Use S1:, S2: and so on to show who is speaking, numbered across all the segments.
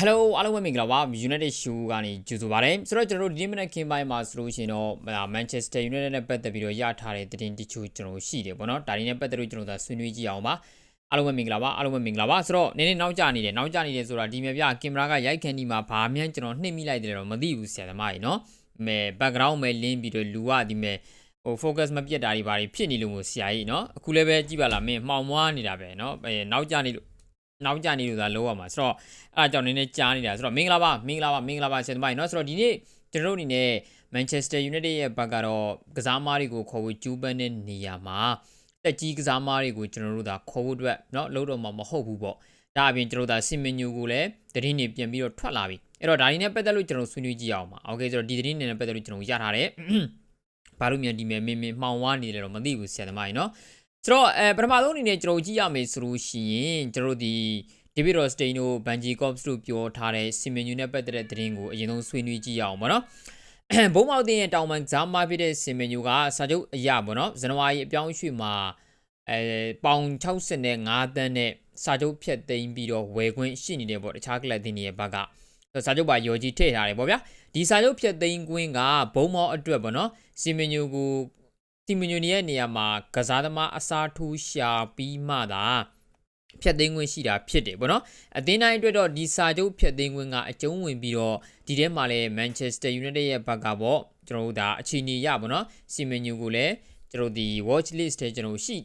S1: Hello အားလုံးပဲမင်္ဂလာပါ United Show ကနေကြိုဆိုပါရစေဆိုတော့ကျွန်တော်တို့ဒီနေ့မနေ့ခင်းပိုင်းမှာဆိုလို့ရှိရင်တော့ Manchester United နဲ့ပတ်သက်ပြီးတော့ရထားတဲ့သတင်းတချို့ကျွန်တော်တို့ရှိတယ်ပေါ့နော်ဒါတွေနဲ့ပတ်သက်လို့ကျွန်တော်တို့ဆွေးနွေးကြည့်အောင်ပါအားလုံးပဲမင်္ဂလာပါအားလုံးပဲမင်္ဂလာပါဆိုတော့နည်းနည်းနောက်ကျနေတယ်နောက်ကျနေတယ်ဆိုတာဒီမြပြကင်မရာကရိုက်ခန်းဒီမှာဘာမှန်းကျွန်တော်နှိမ့်မိလိုက်တယ်တော့မသိဘူးဆရာသမားကြီးနော်မဲ background မဲလင်းပြီးတော့လူကဒီမဲဟို focus မပြတ်တာတွေဘာတွေဖြစ်နေလို့မို့ဆရာကြီးနော်အခုလည်းပဲကြည့်ပါလားမင်းမှောင်မွားနေတာပဲနော်အဲနောက်ကျနေလို့ နောက်ကျနေလို့သာလောရမှာဆိုတော့ အဲ့အကြောင်းနည်းနည်းကြားနေတာဆိုတော့မင်္ဂလာပါမင်္ဂလာပါမင်္ဂလာပါဆင်သမိုင်းเนาะဆိုတော့ဒီနေ့ကျွန်တော်တို့အနေနဲ့ Manchester United ရဲ့ဘက်ကတော့ကစားမားတွေကိုခေါ်ဖို့ကျူးပန်းတဲ့နေရာမှာတက်ကြီးကစားမားတွေကိုကျွန်တော်တို့သာခေါ်ဖို့အတွက်เนาะလုံးတော့မှမဟုတ်ဘူးပေါ့ဒါအပြင်ကျွန်တော်တို့သာစင်မင်ညူကိုလည်းတတိနေပြန်ပြီးတော့ထွက်လာပြီအဲ့တော့ဒါဒီနဲ့ပတ်သက်လို့ကျွန်တော်ဆွေးနွေးကြည့်အောင်ပါโอเคဆိုတော့ဒီတတိနေနဲ့ပတ်သက်လို့ကျွန်တော်ရထားတယ်ဘာလို့မြန်ဒီမဲ့မင်းမင်းမှောင်ဝါနေတယ်တော့မသိဘူးဆရာသမားကြီးเนาะ ဆိုတော့အဲပထမဆုံးအနေနဲ့ကျွန်တော်ကြည့်ရမယ်ဆိုလို့ရှိရင်ကျွန်တော်တို့ဒီဒေးဗစ်ရော့စတိန်တို့ဘန်ဂျီကော့စ်တို့ပြောထားတဲ့စီမင်ယူနဲ့ပတ်သက်တဲ့သတင်းကိုအရင်ဆုံးဆွေးနွေးကြည့်ရအောင်ပေါ့နော်ဘုံမောက်တင်ရဲ့တောင်ပန်ဇာမာဖြစ်တဲ့စီမင်ယူကစာချုပ်အရာပေါ့နော်ဇန်နဝါရီအပြောင်းရွှေ့မှာအဲပေါင်65တန်းနဲ့စာချုပ်ဖြတ်သိမ်းပြီးတော့ဝယ်ခွင့်ရှိနေတယ်ပေါ့တခြားကလပ်တင်ရဲ့ဘက်ကစာချုပ်ပါယော်ကြီးထည့်ထားတယ်ပေါ့ဗျာဒီစာချုပ်ဖြတ်သိမ်းခွင့်ကဘုံမောက်အတွက်ပေါ့နော်စီမင်ယူကို စီမင်ယူရဲ့နေရာမှာကစားသမားအစားထိုးရှာပြီးမှသာဖြတ်သိမ်းခွင့်ရှိတာဖြစ်တယ်ပေါ့နော်အသင်းတိုင်းအတွက်တော့ဒီစာချုပ်ဖြတ်သိမ်းခွင့်ကအကျုံးဝင်ပြီးတော့ဒီထဲမှာလည်း Manchester United ရဲ့ဘက်ကပေါ့ကျွန်တော်တို့ဒါအခြေအနေရပေါ့နော်စီမင်ညူကိုလည်းကျွန်တော်ဒီ watch list ထဲကျွန်တော်ရှိ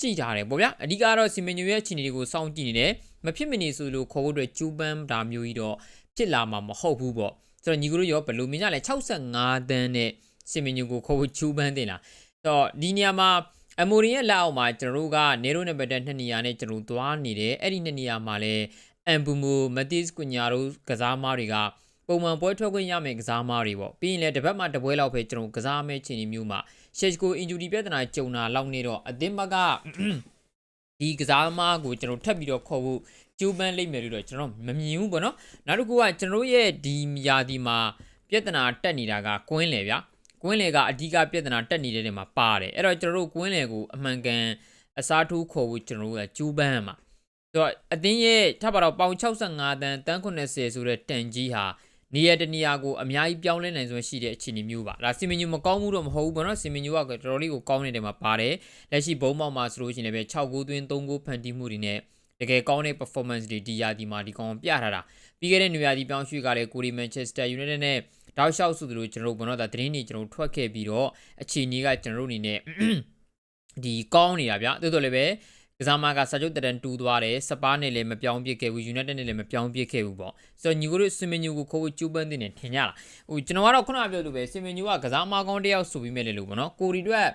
S1: ကြည့်ထားတယ်ပေါ့ဗျာအဓိကတော့စီမင်ညူရဲ့အခြေအနေတွေကိုစောင့်ကြည့်နေတယ်မဖြစ်မနေဆိုလို့ခေါ်ဖို့အတွက်ကျူးပန်းတာမျိုးကြီးတော့ဖြစ်လာမှာမဟုတ်ဘူးပေါ့ဆိုတော့ညီကတို့ရောဘယ်လိုမြင်ကြလဲ65တန်းနဲ့စီမင်ညူကိုခေါ်ဖို့ကျူးပန်းတင်လားဆို တော့ဒီနေရာမှာအမိုရီရဲ့လက်အောက်မှာကျွန်တော်တို့ကနေရိုနံပါတ်2နေရာနဲ့ကျွန်တော်တို့သွားနေတယ်အဲ့ဒီ2နေရာမှာလည်းအမ်ဘူမူမက်တီစ်ကွညာတို့ကစားမားတွေကပုံမှန်ပွဲထွက်ခွင့်ရမယ့်ကစားမားတွေပေါ့ပြီးရင်လည်းတစ်ပတ်မှတစ်ပွဲလောက်ပဲကျွန်တော်ကစားမယ့်ချိန်မျိုးမှာရှက်ကိုအင်ဂျူရီပြဿနာကြုံတာလောက်နေတော့အသင်းဘက်ကဒီကစားမားကိုကျွန်တော်ထပ်ပြီးတော့ခေါ်ဖို့ကျိုးပန်းလိမ့်မယ်လို့တော့ကျွန်တော်မမြင်ဘူးပေါ့နော်နောက်တစ်ခုကကျွန်တော်ရဲ့ဒီယာဒီမှာပြဿနာတက်နေတာကကွင်းလေဗျာ ကွင်းလေကအဓိကပြဿနာတက်နေတဲ့နေရာမှာပါတယ်အဲ့တော့ကျွန်တော်တို့ကွင်းလေကိုအမှန်ကန်အစားထိုးခေါ်ဖို့ကျွန်တော်တို့ကကျူးပန်းမှာဆိုတော့အတင်းရဲ့ထပ်ပါတော့ပေါင်65တန်းတန်း80ဆိုတဲ့တန်ကြီးဟာနေရတနေရာကိုအများကြီးပြောင်းလဲနိုင်စွမ်းရှိတဲ့အခြေအနေမျိုးပါဒါစီမင်ညူမကောင်းမှုတော့မဟုတ်ဘူးပေါ့နော်စီမင်ညူကတော်တော်လေးကိုကောင်းနေတဲ့မှာပါတယ်လက်ရှိဘုံမောက်မှာဆိုလို့ရှိရင်လည်း6ဂိုးသွင်း3ဂိုးဖန်တီးမှုတွေနဲ့တကယ်ကောင်းတဲ့ performance တွေဒီယာဒီမှာဒီကောင်ပြထားတာပြီးခဲ့တဲ့နေရာဒီပြောင်းရွှေ့ကလည်းကိုရီမန်ချက်စတာယူနိုက်တက်နဲ့ တောက်လျှောက်ဆိုသလိုကျွန်တော်တို့ဘောနော်ဒါသတင်းတွေကျွန်တော်ထွက်ခဲ့ပြီးတော့အခြေအနေကကျွန်တော်တို့အနေနဲ့ဒီကောင်းနေတာဗျတိုးတော်လည်းပဲကစားမကစာချုပ်တရန်တူသွားတယ်စပါးနဲ့လည်းမပြောင်းပြစ်ခဲ့ဘူးယူနိုက်တက်နဲ့လည်းမပြောင်းပြစ်ခဲ့ဘူးပေါ့ဆိုတော့ညီကိုတို့စင်မင်ညူကိုခိုးဖို့ကျူးပန်းတင်နေထင်ကြလားဟိုကျွန်တော်ကတော့ခုနကပြောလို့ပဲစင်မင်ညူကကစားမကောင်းတယောက်ဆိုပြီးမဲ့လေလို့ပေါ့နော်ကိုရီတို့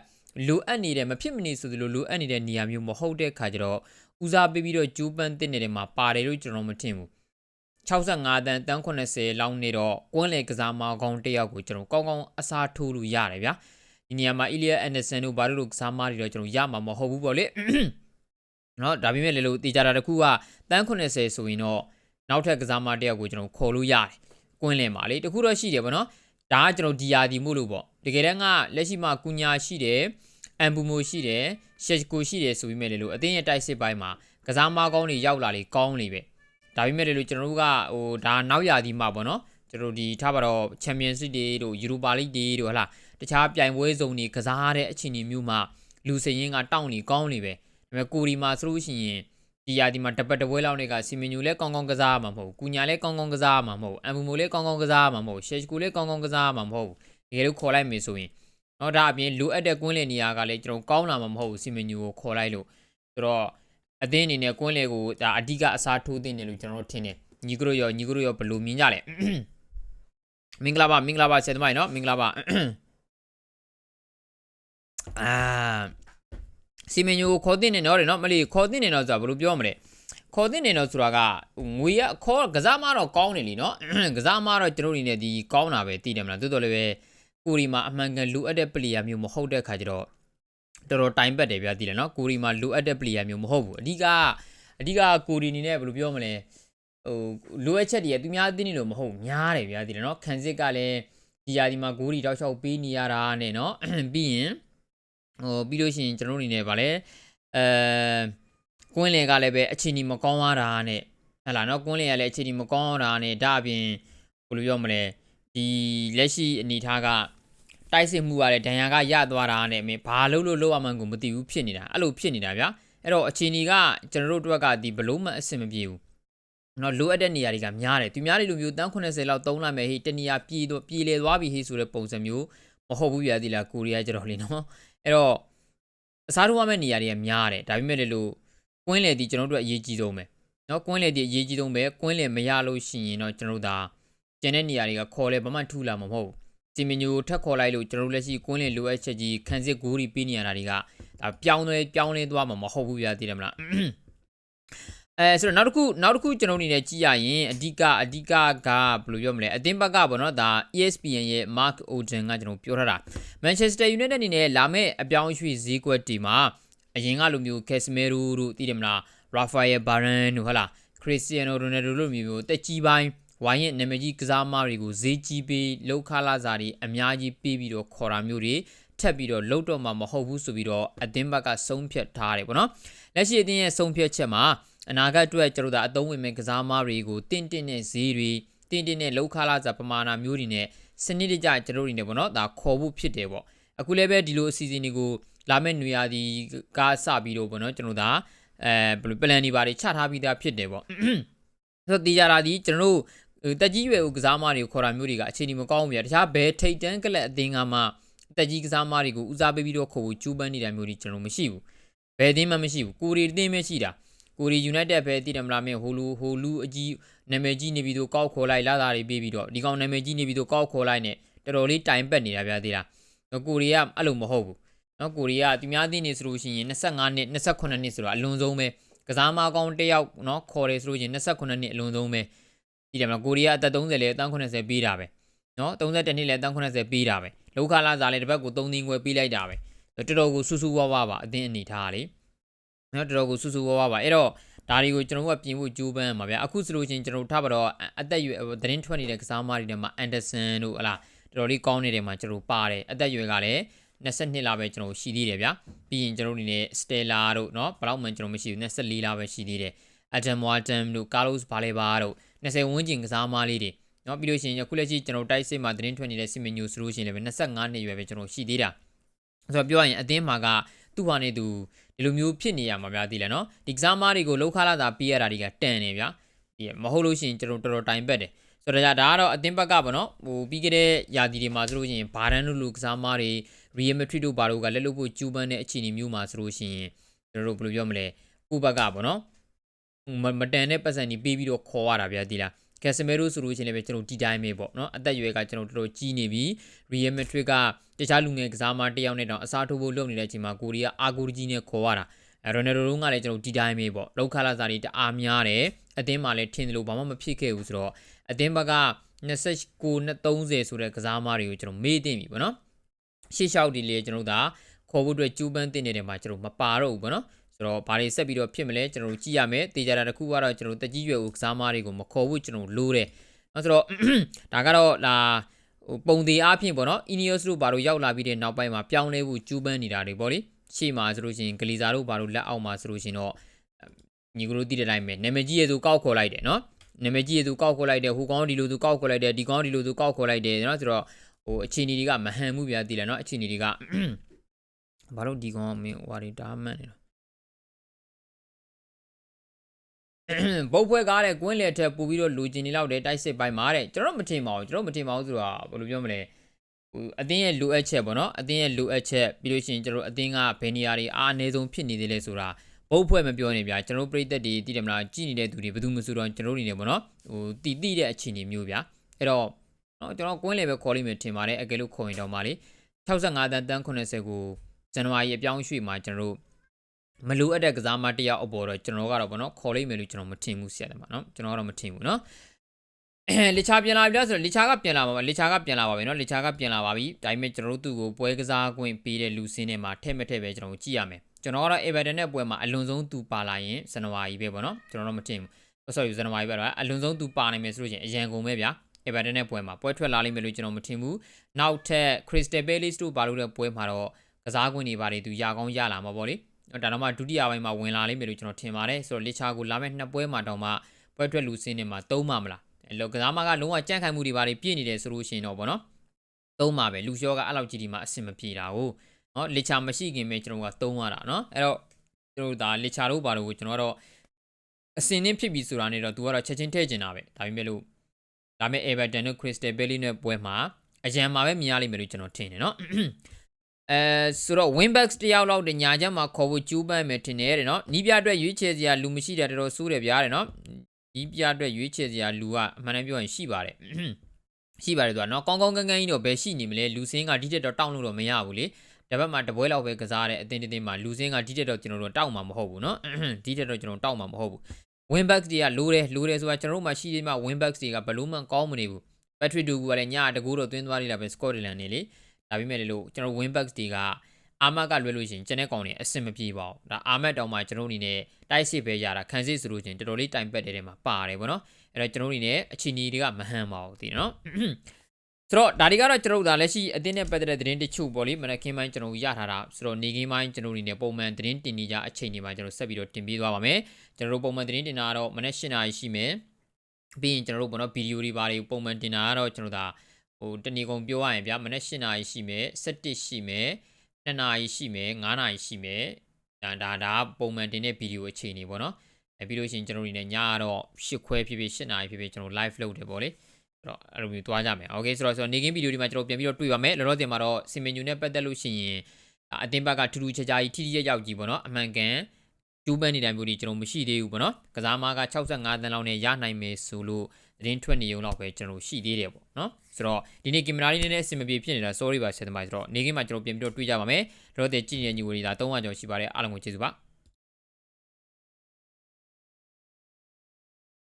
S1: လိုအပ်နေတဲ့မဖြစ်မနေဆိုသလိုလိုအပ်နေတဲ့နေရာမျိုးမဟုတ်တဲ့ခါကျတော့ဦးစားပေးပြီးတော့ကျူးပန်းတင်နေတဲ့မှာပါတယ်လို့ကျွန်တော်မထင်ဘူး 65တန်းတန်း80လောက်နေတော့ကွန်းလေကစားမကောင်းတယောက်ကိုကျွန်တော်ကောင်းကောင်းအစားထိုးလို့ရတယ်ဗျာဒီနေရာမှာ Ilya Anderson တို့ဘာလို့ကစားမတွေတော့ကျွန်တော်ရမှာမဟုတ်ဘူးပေါ့လေနော်ဒါပေမဲ့လေလို့တေချာတာတစ်ခုကတန်း80ဆိုရင်တော့နောက်ထပ်ကစားမတယောက်ကိုကျွန်တော်ခေါ်လို့ရတယ်ကွင်းလင်ပါလေတခုတော့ရှိတယ်ပေါ့နော်ဒါကကျွန်တော်ဒီယာဒီမို့လို့ပေါ့တကယ်တမ်းကလက်ရှိမှာကုညာရှိတယ်အမ်ဘူမိုရှိတယ်ရှက်ကိုရှိတယ်ဆိုပြီးမဲ့လေလို့အသင်းရဲ့တိုက်စစ်ပိုင်းမှာကစားမကောင်းတွေရောက်လာလေကောင်းလေပဲ ဒါပေမဲ့လေလို့ကျွန်တော်တို့ကဟိုဒါနောက်ရာဒီမှာပေါ့နော်ကျွန်တော်ဒီထားပါတော့ Champions League တွေတို့ Europa League တွေတို့ဟလာတခြားပြိုင်ပွဲစုံတွေကစားတဲ့အခြေအနေမျိုးမှာလူစရင်ကတောင့်နေကောင်းနေပဲဒါပေမဲ့ကိုရီမှာဆိုလို့ရှိရင်ဒီယာဒီမှာတပတ်တပွဲလောက်နေကစီမင်ညူလည်းကောင်းကောင်းကစားမှာမဟုတ်ဘူး။ကူညာလည်းကောင်းကောင်းကစားမှာမဟုတ်ဘူး။အမ်ဘူမိုလည်းကောင်းကောင်းကစားမှာမဟုတ်ဘူး။ရှက်ကူလည်းကောင်းကောင်းကစားမှာမဟုတ်ဘူး။တကယ်လို့ခေါ်လိုက်မယ်ဆိုရင်တော့ဒါအပြင်လိုအပ်တဲ့ကွင်းလင်နေရာကလည်းကျွန်တော်ကောင်းလာမှာမဟုတ်ဘူးစီမင်ညူကိုခေါ်လိုက်လို့ဆိုတော့ အသင်းအနေနဲ့ကွင်းလေကိုဒါအဓိကအစားထိုးတင်တယ်လို့ကျွန်တော်ထင်တယ်။ညီကတို့ရောညီကတို့ရောဘယ်လိုမြင်ကြလဲ။မင်္ဂလာပါမင်္ဂလာပါဆရာသမားနော်မင်္ဂလာပါအာစီမင်ညိုကိုခေါ်တင်နေတော့တယ်နော်မလီခေါ်တင်နေတော့ဆိုတာဘယ်လိုပြောမလဲခေါ်တင်နေတော့ဆိုတာကငွေရခေါ်ကစားမတော့ကောင်းနေလीနော်ကစားမတော့ကျွန်တော်အနေနဲ့ဒီကောင်းတာပဲတည်တယ်မလားတိုးတော်လည်းပဲကိုရီမှာအမှန်ကန်လိုအပ်တဲ့ပလေယာမျိုးမဟုတ်တဲ့ခါကျတော့ တော်တော်တိုင်ပတ်တယ်ဗျာတည်တယ်နော်ကိုရီမှာလိုအပ်တဲ့ပလေယာမျိုးမဟုတ်ဘူးအဓိကအဓိကကိုရီအနေနဲ့ဘယ်လိုပြောမလဲဟိုလိုအပ်ချက်တွေကသူများသိနေလို့မဟုတ်များတယ်ဗျာတည်တယ်နော်ခန်းစစ်ကလည်းဒီယာဒီမှာဂိုးရီတောက်လျှောက်ပေးနေရတာနဲ့နော်ပြီးရင်ဟိုပြီးလို့ရှိရင်ကျွန်တော်တို့အနေနဲ့ဗာလဲအဲကွင်းလင်ကလည်းပဲအချင်းကြီးမကောင်းသွားတာနဲ့ဟဲ့လားနော်ကွန်းလင်ကလည်းအခြေအနေမကောင်းတာနဲ့ဒါအပြင်ဘယ်လိုပြောမလဲဒီလက်ရှိအနေအထားက တိုက်စစ်မှုကလည်းဒဏ်ရာကရသွားတာနဲ့မင်းဘာလို့လို့လောက်အမှန်ကိုမသိဘူးဖြစ်နေတာအဲ့လိုဖြစ်နေတာဗျာအဲ့တော့အခြေအနေကကျွန်တော်တို့အတွက်ကဒီဘလို့မှအဆင်မပြေဘူးနော်လိုအပ်တဲ့နေရာတွေကများတယ်သူများတွေလိုမျိုးတန်း80လောက်သုံးလိုက်မယ်ဟေးတနေရာပြေတော့ပြေလေသွားပြီဟေးဆိုတဲ့ပုံစံမျိုးမဟုတ်ဘူးပြသီလားကိုရီးယားကြတော့လေနော်အဲ့တော့အစားထိုးရမယ့်နေရာတွေကများတယ်ဒါပေမဲ့လည်းလို့ကွင်းလေဒီကျွန်တော်တို့အရေးကြီးဆုံးပဲနော်ကွင်းလေဒီအရေးကြီးဆုံးပဲကွင်းလေမရလို့ရှိရင်တော့ကျွန်တော်တို့ဒါကျန်တဲ့နေရာတွေကခေါ်လဲဘာမှထူလာမှာမဟုတ်ဘူး စီမီညိုထက်ခေါ်လိုက်လို့ကျွန်တော်တို့လက်ရှိကွင်းလေလိုအပ်ချက်ကြီးခန်းစစ်ဂိုးတွေပေးနေရတာတွေကဒါပြောင်းလဲပြောင်းလဲသွားမှာမဟုတ်ဘူးပြသိတယ်မလားအဲဆိုတော့နောက်တစ်ခုနောက်တစ်ခုကျွန်တော်အနေနဲ့ကြည့်ရရင်အဓိကအဓိကကဘယ်လိုပြောမလဲအသင်းဘက်ကပေါ့နော်ဒါ ESPN ရဲ့ Mark Oden ကကျွန်တော်ပြောထားတာ Manchester United အနေနဲ့လာမယ့်အပြောင်းအရွှေ့ဈေးကွက်တီမှာအရင်ကလိုမျိုး Casemiro တို့သိတယ်မလား Rafael Varane တို့ဟုတ်လား Cristiano Ronaldo တို့မျိုးတက်ကြီးပိုင်း ဝိုင်းရဲ့နာမည်ကြီးကစားမတွေကိုဈေးကြီးပေးလောက်ခလာစာတွေအများကြီးပေးပြီးတော့ခေါ်တာမျိုးတွေထပ်ပြီးတော့လုတ်တော့မှာမဟုတ်ဘူးဆိုပြီးတော့အသင်းဘက်ကဆုံးဖြတ်ထားတယ်ပေါ့နော်လက်ရှိအသင်းရဲ့ဆုံးဖြတ်ချက်မှာအနာဂတ်အတွက်ကျွန်တော်တို့အသုံးဝင်မဲ့ကစားမတွေကိုတင့်တင့်နဲ့ဈေးတွေတင့်တင့်နဲ့လောက်ခလာစာပမာဏမျိုးတွေနဲ့စနစ်တကျကျွန်တော်တို့နေပေါ့နော်ဒါခေါ်ဖို့ဖြစ်တယ်ပေါ့အခုလည်းပဲဒီလိုအစီအစဉ်တွေကိုလာမယ့်နေရာဒီကစပြီးတော့ပေါ့နော်ကျွန်တော်ဒါအဲဘယ်လို plan တွေပါတွေချထားပြီးသားဖြစ်တယ်ပေါ့ဆိုတော့ဒီကြတာဒီကျွန်တော်တို့ တက်ကြီးရွယ်ဦးကစားမတွေကိုခေါ်တာမျိုးတွေကအခြေအနေမကောင်းဘူးပြတခြားဘယ်ထိတ်တန်းကလပ်အသင်းကမှတက်ကြီးကစားမတွေကိုဦးစားပေးပြီးတော့ခေါ်ဖို့ကြိုးပမ်းနေတာမျိုးတွေကျွန်တော်မရှိဘူးဘယ်အသင်းမှမရှိဘူးကိုရီအသင်းပဲရှိတာကိုရီ United ပဲတည်တယ်မလားမင်းဟိုလူဟိုလူအကြီးနာမည်ကြီးနေပြီးတော့ကောက်ခေါ်လိုက်လာတာတွေပြီးပြီးတော့ဒီကောင်နာမည်ကြီးနေပြီးတော့ကောက်ခေါ်လိုက်နဲ့တော်တော်လေးတိုင်ပတ်နေတာဗျာသေးလားကိုရီးယားအဲ့လိုမဟုတ်ဘူးနော်ကိုရီးယားသူများသိနေဆိုလို့ရှိရင်25နှစ်28နှစ်ဆိုတော့အလွန်ဆုံးပဲကစားမကောင်းတစ်ယောက်နော်ခေါ်တယ်ဆိုလို့ရှိရင်28နှစ်အလွန်ဆုံးပဲ ကြည့်တယ်မလားကိုရီးယားအသက်30လေအသက်80ပေးတာပဲနော်32နှစ်လေအသက်80ပေးတာပဲလောက်ခလာစားလေတစ်ပတ်ကို3သိန်းခွဲပေးလိုက်တာပဲတော်တော်ကိုစူးစူးဝါးဝါပါအသင်းအနေထားလေနော်တော်တော်ကိုစူးစူးဝါးဝါပါအဲ့တော့ဒါတွေကိုကျွန်တော်တို့ကပြင်ဖို့ကြိုးပမ်းမှာဗျာအခုဆိုလို့ချင်းကျွန်တော်တို့ထားပါတော့အသက်အရွယ်သတင်းထွက်နေတဲ့ကစားမတွေထဲမှာအန်ဒါဆန်တို့ဟလာတော်တော်လေးကောင်းနေတဲ့မှာကျွန်တော်ပါတယ်အသက်အရွယ်ကလည်း22လပဲကျွန်တော်ရှိသေးတယ်ဗျာပြီးရင်ကျွန်တော်အနေနဲ့ Stella တို့เนาะဘယ်တော့မှကျွန်တော်မရှိဘူး24လပဲရှိသေးတယ် Adam Walton တို့ Carlos Baleba တို့ 20ဝန်းကျင်ကစားမလေးတွေနော်ပြီးလို့ရှိရင်ယခုလက်ရှိကျွန်တော်တိုက်စစ်မှာသတင်းထွက်နေတဲ့စစ်မင်းညူဆိုလို့ရှိရင်လည်း25နှစ်ရွယ်ပဲကျွန်တော်ရှိသေးတာဆိုတော့ပြောရရင်အသင်းမှာကသူ့ဟာနေသူဒီလိုမျိုးဖြစ်နေရမှာဗျာဒီလည်းနော်ဒီကစားမတွေကိုလှုပ်ခါလာတာပြီးရတာတွေကတန်နေဗျာဒီမဟုတ်လို့ရှိရင်ကျွန်တော်တော်တော်တိုင်ပတ်တယ်ဆိုတော့ဒါကတော့အသင်းဘက်ကပေါ့နော်ဟိုပြီးခဲ့တဲ့ရာသီတွေမှာဆိုလို့ရှိရင်ဘာဒန်တို့လူကစားမတွေ Real Madrid တို့ဘာတို့ကလက်လုပ်ဖို့ကြူးပန်းတဲ့အခြေအနေမျိုးမှာဆိုလို့ရှိရင်ကျွန်တော်တို့ဘယ်လိုပြောမလဲကိုဘက်ကပေါ့နော် မတန်တဲ့ပတ်စံကြီးပေးပြီးတော့ခေါ်ရတာဗျာဒီလားကက်စမဲရိုဆိုလို့ရှိရင်လည်းကျွန်တော်ဒီတိုင်းပဲပေါ့နော်အသက်အရွယ်ကကျွန်တော်တော်တော်ကြီးနေပြီ Real Madrid ကတခြားလူငယ်ကစားမတယောက်နဲ့တောင်အစားထိုးဖို့လုပ်နေတဲ့အချိန်မှာကိုရီးယားအာဂိုကြီးနဲ့ခေါ်ရတာအဲရိုနယ်ဒိုတို့ကလည်းကျွန်တော်ဒီတိုင်းပဲပေါ့လောက်ခလာစာတွေတအားများတယ်အသင်းမှာလည်းထင်တယ်လို့ဘာမှမဖြစ်ခဲ့ဘူးဆိုတော့အသင်းဘက်က29နဲ့30ဆိုတဲ့ကစားမတွေကိုကျွန်တော်မေ့သိပြီပေါ့နော်ရှေ့လျှောက်ဒီလေကျွန်တော်တို့ဒါခေါ်ဖို့အတွက်ကျူးပန်းတင်နေတဲ့မှာကျွန်တော်မပါတော့ဘူးပေါ့နော် ဆိုတော့ဘာတွေဆက်ပြီးတော့ဖြစ်မလဲကျွန်တော်တို့ကြည့်ရမယ်တေချာတာတစ်ခုကတော့ကျွန်တော်တို့တက်ကြီးရွယ်ဦးကစားမတွေကိုမခေါ်ဘူးကျွန်တော်လိုးတယ်အဲဆိုတော့ဒါကတော့လာဟိုပုံသေးအားဖြင့်ပေါ့နော် Ineos တို့ဘာလို့ရောက်လာပြီးတဲ့နောက်ပိုင်းမှာပြောင်းလဲဖို့ကျူးပန်းနေတာတွေပေါ့လေရှေ့မှာဆိုလို့ရှိရင်ဂလီဇာတို့ဘာလို့လက်အောက်မှာဆိုလို့ရှိရင်တော့ညီကတို့တည်တဲ့တိုင်းပဲနာမည်ကြီးရဲ့သူကောက်ခေါ်လိုက်တယ်နော်နာမည်ကြီးရဲ့သူကောက်ခေါ်လိုက်တယ်ဟိုကောင်းဒီလိုသူကောက်ခေါ်လိုက်တယ်ဒီကောင်းဒီလိုသူကောက်ခေါ်လိုက်တယ်နော်ဆိုတော့ဟိုအခြေအနေတွေကမဟန်မှုပြတည်တယ်နော်အခြေအနေတွေကဘာလို့ဒီကောင်မင်းဟွာတွေဒါမှန်နေတော့ ဘုတ်ဖွဲကားတဲ့ကွင်းလေထက်ပူပြီးတော့လူကျင်နေလောက်တဲ့တိုက်စစ်ပိုင်းမှာတဲ့ကျွန်တော်မထင်ပါဘူးကျွန်တော်မထင်ပါဘူးဆိုတာဘယ်လိုပြောမလဲဟိုအတင်းရဲ့လိုအပ်ချက်ပေါ့နော်အတင်းရဲ့လိုအပ်ချက်ပြီးလို့ရှိရင်ကျွန်တော်အတင်းကဘယ်နေရာတွေအားအနည်းဆုံးဖြစ်နေသေးလဲဆိုတာဘုတ်ဖွဲ့မပြောနေဗျာကျွန်တော်ပြိသက်တွေတည်တယ်မလားကြည်နေတဲ့သူတွေဘယ်သူမှဆိုတော့ကျွန်တော်နေနေပေါ့နော်ဟိုတည်တည်တဲ့အခြေအနေမျိုးဗျာအဲ့တော့နော်ကျွန်တော်ကွင်းလေပဲခေါ်လိမ့်မယ်ထင်ပါတယ်အကယ်လို့ခေါ်ရင်တော့မှလေ65တန်းတန်း80ကိုဇန်နဝါရီအပြောင်းရွှေ့မှာကျွန်တော်တို့ မလိုအပ်တဲ့ကစားမတယောက်အပေါ်တော့ကျွန်တော်ကတော့ဗောနော်ခေါ်လိုက်မယ်လို့ကျွန်တော်မထင်ဘူးဆရာတယ်မှာနော်ကျွန်တော်ကတော့မထင်ဘူးနော်လီချာပြန်လာပြီလားဆိုတော့လီချာကပြန်လာပါပါလီချာကပြန်လာပါပြီနော်လီချာကပြန်လာပါပြီဒါပေမဲ့ကျွန်တော်တို့သူ့ကိုပွဲကစားခွင့်ပေးတဲ့လူစင်းတွေမှာထည့်မထည့်ပဲကျွန်တော်တို့ကြည့်ရမယ်ကျွန်တော်ကတော့ Everton နဲ့ပွဲမှာအလွန်ဆုံးသူပါလာရင်ဇန်နဝါရီပဲပေါ့နော်ကျွန်တော်တော့မထင်ဘူး sorry ဇန်နဝါရီပဲတော့အလွန်ဆုံးသူပါနိုင်မယ်ဆိုလို့ချင်းအရန်ကုန်ပဲဗျာ Everton နဲ့ပွဲမှာပွဲထွက်လာလိမ့်မယ်လို့ကျွန်တော်မထင်ဘူးနောက်ထပ် Crystal Palace တို့ဘာလို့လဲပွဲမှာတော့ကစားခွင့်တွေပါတယ်သူရကောင်းရလာမှာပေါ့လေ ဒါတော့မှဒုတိယပိုင်းမှာဝင်လာလိမ့်မယ်လို့ကျွန်တော်ထင်ပါတယ်ဆိုတော့လစ်ချာကိုလာမယ့်နှစ်ပွဲမှာတော့မှပွဲထွက်လူစင်းတွေမှာသုံးမှာမလားအဲ့လောကစားမကလုံးဝကြန့်ခိုင်မှုတွေဘာတွေပြည့်နေတယ်ဆိုလို့ရှိရင်တော့ဗောနော်သုံးမှာပဲလူရှောကအဲ့လောက်ကြီးဒီမှာအဆင်မပြေတာကိုနော်လစ်ချာမရှိခင်ပဲကျွန်တော်ကသုံးရတာနော်အဲ့တော့ကျွန်တော်တို့ဒါလစ်ချာတို့ဘာလို့ကိုကျွန်တော်ကတော့အစင်င်းဖြစ်ပြီဆိုတာနဲ့တော့ तू ကတော့ချက်ချင်းထည့်ကျင်တာပဲဒါပေမဲ့လို့ဒါပေမဲ့ Everton နဲ့ Crystal Palace နဲ့ပွဲမှာအရန်မှာပဲမြင်ရလိမ့်မယ်လို့ကျွန်တော်ထင်တယ်နော် အဲဆိုတော့ winbacks တယောက်လောက်တညာချက်မှာခေါ်ဖို့ကျူးပန်းမယ်ထင်တယ်တဲ့နော်နီးပြအတွက်ရွေးချယ်စရာလူမရှိတာတော်တော်ဆိုးတယ်ဗျာတဲ့နော်နီးပြအတွက်ရွေးချယ်စရာလူကအမှန်တမ်းပြောရင်ရှိပါတယ်ရှိပါတယ်သူကနော်ကောင်းကောင်းကန်းကန်းကြီးတော့ဘယ်ရှိနေမလဲလူစင်းကဒီတက်တော့တောက်လို့တော့မရဘူးလေတပတ်မှာတပွဲလောက်ပဲကစားတဲ့အတင်းတင်းမှာလူစင်းကဒီတက်တော့ကျွန်တော်တို့တောက်မှာမဟုတ်ဘူးနော်ဒီတက်တော့ကျွန်တော်တောက်မှာမဟုတ်ဘူး winbacks တွေကလိုတယ်လိုတယ်ဆိုတာကျွန်တော်တို့မှရှိသေးမှ winbacks တွေကဘလို့မှကောင်းမနေဘူး Patrick Dugu ကလည်းညတကူတော့သွင်းသွားလိမ့်လားပဲ Scotland နေလေ ဒါပေမဲ့လေလို့ကျွန်တော် winbacks တွေကအာမတ်ကလွဲလို့ရှိရင်ကျန်တဲ့ကောင်တွေအဆင်မပြေပါဘူးဒါအာမတ်တောင်မှကျွန်တော်အနေနဲ့တိုက်စစ်ပဲရတာခံစစ်ဆိုလို့ချင်းတော်တော်လေးတိုင်ပတ်တဲ့ထဲမှာပါတယ်ဗောနော်အဲ့တော့ကျွန်တော်အနေနဲ့အချီနီတွေကမဟန်ပါဘူးတည်နော်ဆိုတော့ဒါတွေကတော့ကျွန်တော်တို့ဒါလက်ရှိအတင်းနဲ့ပတ်သက်တဲ့သတင်းတချို့ပေါ့လေမနက်ခင်းပိုင်းကျွန်တော်ရထားတာဆိုတော့နေခင်းပိုင်းကျွန်တော်အနေနဲ့ပုံမှန်သတင်းတင်နေကြအချိန်တွေမှာကျွန်တော်ဆက်ပြီးတော့တင်ပြသွားပါမယ်ကျွန်တော်တို့ပုံမှန်သတင်းတင်တာကတော့မနက်၈နာရီရှိမယ်ပြီးရင်ကျွန်တော်တို့ပေါ့နော်ဗီဒီယိုတွေဘာတွေပုံမှန်တင်တာကတော့ကျွန်တော်ဒါ ဟိုတဏီကုံပြောရရင်ဗျာမနက်၈နာရီရှိမယ်7ရှိမယ်2နာရီရှိမယ်9နာရီရှိမယ်ဒါဒါဒါပုံမှန်တင်တဲ့ဗီဒီယိုအခြေအနေပေါ့နော်အဲပြီးလို့ရှိရင်ကျွန်တော်တို့နေညကတော့၈ခွဲဖြစ်ဖြစ်၈နာရီဖြစ်ဖြစ်ကျွန်တော် live လုပ်တယ်ပေါ့လေအဲ့တော့အဲ့လိုမျိုးတွားကြမယ်โอเคဆိုတော့ဆိုတော့နေကင်းဗီဒီယိုဒီမှာကျွန်တော်ပြန်ပြီးတော့တွေ့ပါမယ်လောလောဆယ်မှာတော့စင်မင်ညူနဲ့ပတ်သက်လို့ရှိရင်အတင်းဘက်ကထူးထူးခြားခြားကြီးထိထိရောက်ရောက်ကြီးပေါ့နော်အမှန်ကန်ကျူးပန်းနေတိုင်းမျိုးဒီကျွန်တော်မရှိသေးဘူးပေါ့နော်ကစားမားက65တန်းလောက်နဲ့ရနိုင်မယ်ဆိုလို့ သတင်းထွက်နေုံတော့ပဲကျွန်တော်ရှိသေးတယ်ပေါ့နော်ဆိုတော့ဒီနေ့ကင်မရာလေးနည်းနည်းအဆင်မပြေဖြစ်နေတာ sorry ပါဆက်သမားဆိုတော့နေကင်းမှာကျွန်တော်ပြန်ပြီးတော့တွေ့ကြပါမယ်လောလောဆယ်ကြည့်နေတဲ့ညီကိုတွေဒါ300ကျော်ရှိပါတယ်အားလုံးကိုကျေးဇူးပါ